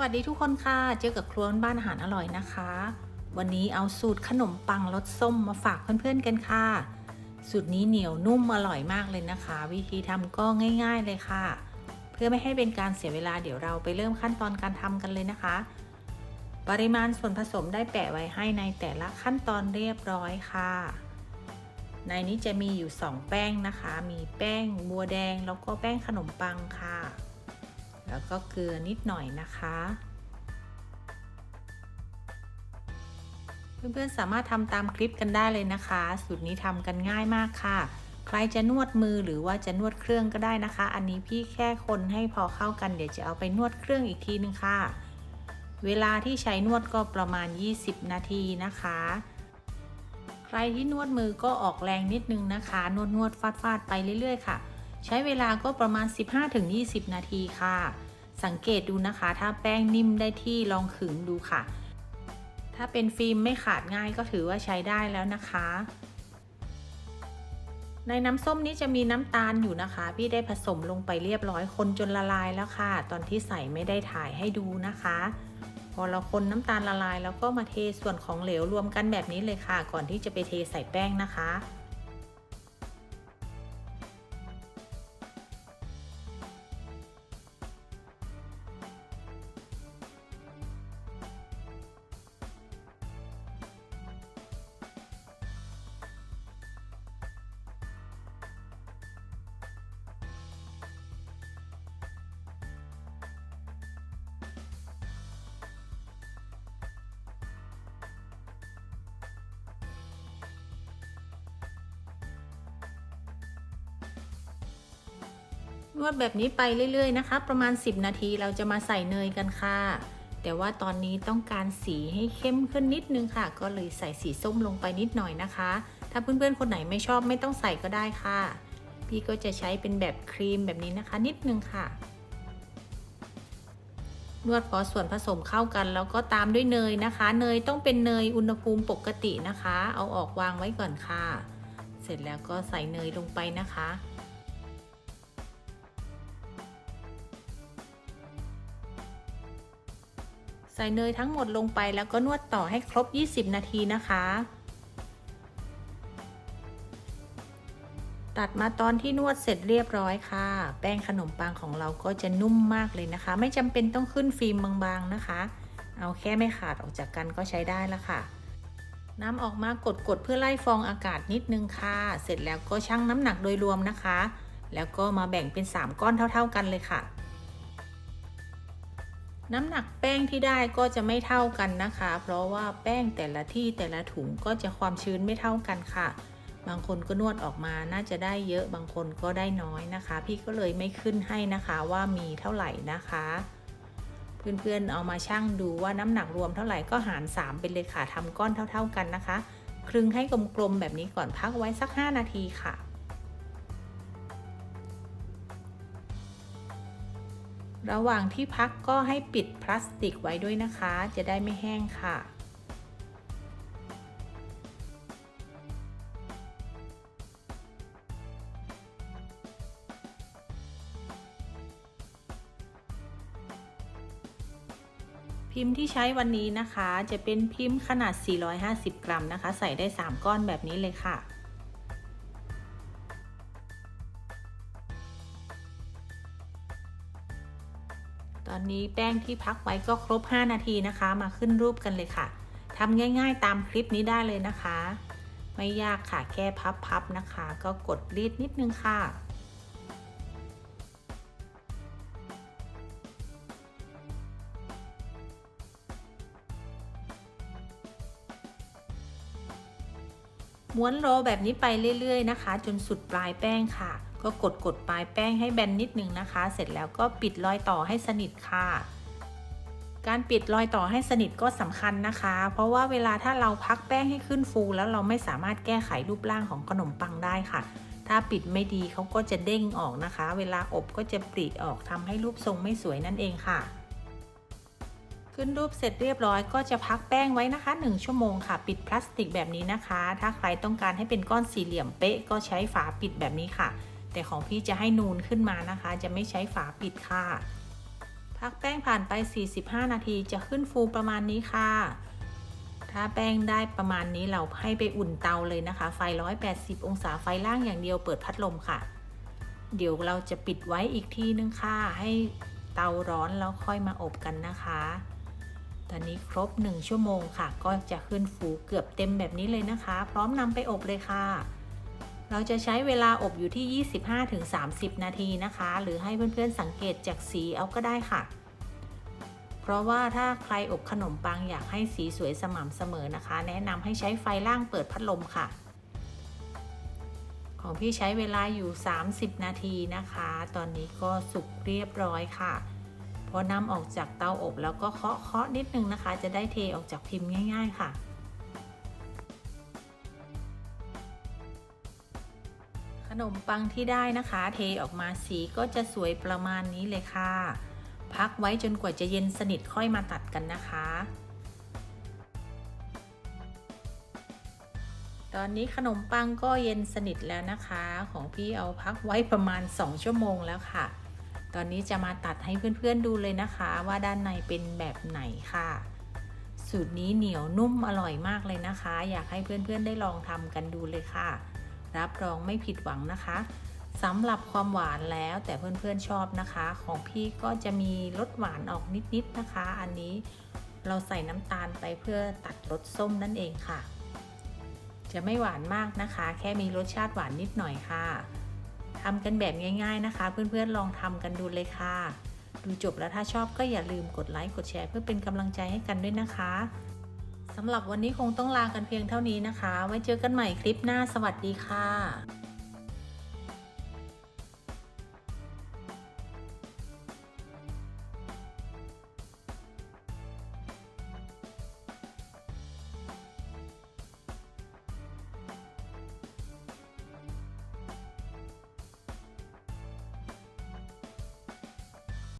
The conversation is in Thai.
วัสดีทุกคนค่ะ เจอกับครัวบ้านอาหารอร่อยนะคะ วันนี้เอาสูตรขนมปังรสส้มมาฝากเพื่อนๆกันค่ะ สูตรนี้เหนียวนุ่มอร่อยมากเลยนะคะ วิธีทำก็ง่าย ๆเลยค่ะ เพื่อไม่ให้เป็นการเสียเวลาเดี๋ยวเราไปเริ่มขั้นตอนการทำกันเลยนะคะ ปริมาณส่วนผสมได้แปะไว้ให้ในแต่ละขั้นตอนเรียบร้อยค่ะ ในนี้จะมีอยู่ 2 แป้งนะคะ มีแป้งบัวแดงแล้วก็แป้งขนมปังค่ะ แล้วก็เกลือนิดหน่อยนะคะ เพื่อนๆสามารถทำตามคลิปกันได้เลยนะคะ สูตรนี้ทำกันง่ายมากค่ะ ใครจะนวดมือหรือว่าจะนวดเครื่องก็ได้นะคะ อันนี้พี่แค่คนให้พอเข้ากันเดี๋ยวจะเอาไปนวดเครื่องอีกทีนึงค่ะ เวลาที่ใช้นวดก็ประมาณ 20 นาทีนะคะใครที่นวดมือก็ออกแรงนิดนึงนะคะ นวดนวดฟาดฟาดไปเรื่อยๆ ค่ะ ใช้เวลาก็ประมาณ 15-20 นาทีค่ะ สังเกตดูนะคะ ถ้าแป้งนิ่มได้ที่ลองขึงดูค่ะ ถ้าเป็นฟิล์มไม่ขาดง่ายก็ถือว่าใช้ได้แล้วนะคะ ในน้ำส้มนี้จะมีน้ำตาลอยู่นะคะ พี่ได้ผสมลงไปเรียบร้อยคนจนละลายแล้วค่ะ ตอนที่ใส่ไม่ได้ถ่ายให้ดูนะคะ พอเราคนน้ำตาลละลายแล้วก็มาเทส่วนของเหลวรวมกันแบบนี้เลยค่ะ ก่อนที่จะไปเทใส่แป้งนะคะ นวดแบบนี้ไปเรื่อย ๆ นะคะ ประมาณ 10 นาทีเราจะมาใส่เนยกันค่ะ แต่ว่าตอนนี้ต้องการสีให้เข้มขึ้นนิดนึงค่ะ ก็เลยใส่สีส้มลงไปนิดหน่อยนะคะ ถ้าเพื่อนๆ คนไหนไม่ชอบไม่ต้องใส่ก็ได้ค่ะ พี่ก็จะใช้เป็นแบบครีมแบบนี้นะคะ นิดนึงค่ะนวดพอส่วนผสมเข้ากันแล้วก็ตามด้วยเนยนะคะ เนยต้องเป็นเนยอุณหภูมิปกตินะคะ เอาออกวางไว้ก่อนค่ะ เสร็จแล้วก็ใส่เนยลงไปนะคะ ใส่เนยทั้งหมดลงไปแล้วก็นวดต่อให้ครบ 20 นาทีนะคะ ตัดมาตอนที่นวดเสร็จเรียบร้อยค่ะ แป้งขนมปังของเราก็จะนุ่มมากเลยนะคะ ไม่จำเป็นต้องขึ้นฟิล์มบางๆนะคะ เอาแค่ไม่ขาดออกจากกันก็ใช้ได้แล้วค่ะน้ำออกมากดๆเพื่อไล่ฟองอากาศนิดนึงค่ะ เสร็จแล้วก็ชั่งน้ำหนักโดยรวมนะคะ แล้วก็มาแบ่งเป็น 3 ก้อนเท่า ๆกันเลยค่ะ น้ำหนักแป้งที่ได้ก็จะไม่เท่ากันนะคะ เพราะว่าแป้งแต่ละที่แต่ละถุงก็จะความชื้นไม่เท่ากันค่ะ บางคนก็นวดออกมาน่าจะได้เยอะบางคนก็ได้น้อยนะคะ พี่ก็เลยไม่ขึ้นให้นะคะว่ามีเท่าไหร่นะคะ เพื่อนๆเอามาชั่งดูว่าน้ำหนักรวมเท่าไหร่ก็หาร 3 ไปเลยค่ะทำก้อนเท่า ๆกันนะคะ คลึงให้กลมๆแบบนี้ก่อนพักไว้สัก 5 นาทีค่ะ ระหว่างที่พักก็ให้ปิดพลาสติกไว้ด้วยนะคะ จะได้ไม่แห้งค่ะพิมพ์ที่ใช้วันนี้นะคะจะเป็นพิมพ์ขนาด 450 กรัมนะคะ ใส่ได้ 3 ก้อนแบบนี้เลยค่ะ อนนี้แป้งที่พักไว้ก็ครบ 5 นาทีนะคะ มาขึ้นรูปกันเลยค่ะทำง่าย ๆ ตามคลิปนี้ได้เลยนะคะ ไม่ยากค่ะแค่พับๆนะคะ ก็กดรีดนิดนึงค่ะม้วนโรแบบนี้ไปเรื่อย ๆ นะคะ จนสุดปลายแป้งค่ะ ก็กดกดปลายแป้งให้แบนนิดนึงนะคะ เสร็จแล้วก็ปิดรอยต่อให้สนิทค่ะ การปิดรอยต่อให้สนิทก็สำคัญนะคะ เพราะว่าเวลาถ้าเราพักแป้งให้ขึ้นฟู แล้วเราไม่สามารถแก้ไขรูปร่างของขนมปังได้ค่ะ ถ้าปิดไม่ดีเขาก็จะเด้งออกนะคะ เวลาอบก็จะปริออกทำให้รูปทรงไม่สวยนั่นเองค่ะขึ้นรูปเสร็จเรียบร้อยก็จะพักแป้งไว้นะคะ 1 ชั่วโมงค่ะ ปิดพลาสติกแบบนี้นะคะ ถ้าใครต้องการให้เป็นก้อนสี่เหลี่ยมเป๊ะก็ใช้ฝาปิดแบบนี้ค่ะ แต่ของพี่จะให้นูนขึ้นมานะคะ จะไม่ใช้ฝาปิดค่ะ พักแป้งผ่านไป 45 นาทีจะขึ้นฟูประมาณนี้ค่ะ ถ้าแป้งได้ประมาณนี้เราให้ไปอุ่นเตาเลยนะคะ ไฟ 180 องศาไฟล่างอย่างเดียวเปิดพัดลมค่ะ เดี๋ยวเราจะปิดไว้อีกทีนึงค่ะ ให้เตาร้อนแล้วค่อยมาอบกันนะคะ ตอนนี้ครบ 1 ชั่วโมงค่ะ ก็จะขึ้นฟูเกือบเต็มแบบนี้เลยนะคะ พร้อมนำไปอบเลยค่ะ เราจะใช้เวลาอบอยู่ที่ 25-30 นาทีนะคะ หรือให้เพื่อนๆสังเกตจากสีเอาก็ได้ค่ะ เพราะว่าถ้าใครอบขนมปังอยากให้สีสวยสม่ำเสมอนะคะ แนะนำให้ใช้ไฟล่างเปิดพัดลมค่ะ ของพี่ใช้เวลาอยู่ 30 นาทีนะคะ ตอนนี้ก็สุกเรียบร้อยค่ะ พอนำออกจากเตาอบแล้วก็เคาะเคาะนิดนึงนะคะ จะได้เทออกจากพิมพ์ง่าย ๆ ค่ะ นมปังที่ได้นะคะ เทออกมาสีก็จะสวยประมาณนี้เลยค่ะ พักไว้จนกว่าจะเย็นสนิทค่อยมาตัดกันนะคะ ตอนนี้ขนมปังก็เย็นสนิทแล้วนะคะ ของพี่เอาพักไว้ประมาณ 2 ชั่วโมงแล้วค่ะ ตอนนี้จะมาตัดให้เพื่อนๆดูเลยนะคะ ว่าด้านในเป็นแบบไหนค่ะสูตรนี้เหนียวนุ่มอร่อยมากเลยนะคะ อยากให้เพื่อนๆได้ลองทำกันดูเลยค่ะ รับรองไม่ผิดหวังนะคะสำหรับความหวานแล้วแต่เพื่อนๆชอบนะคะ ของพี่ก็จะมีรสหวานออกนิดๆนะคะ อันนี้เราใส่น้ำตาลไปเพื่อตัดรสส้มนั่นเองค่ะ จะไม่หวานมากนะคะ แค่มีรสชาติหวานนิดหน่อยค่ะทำกันแบบง่าย ๆนะคะ เพื่อนๆลองทำกันดูเลยค่ะ ดูจบแล้วถ้าชอบก็อย่าลืมกดไลค์กดแชร์เพื่อเป็นกำลังใจให้กันด้วยนะคะ สำหรับวันนี้คงต้องลากันเพียงเท่านี้นะคะ ไว้เจอกันใหม่คลิปหน้าสวัสดีค่ะ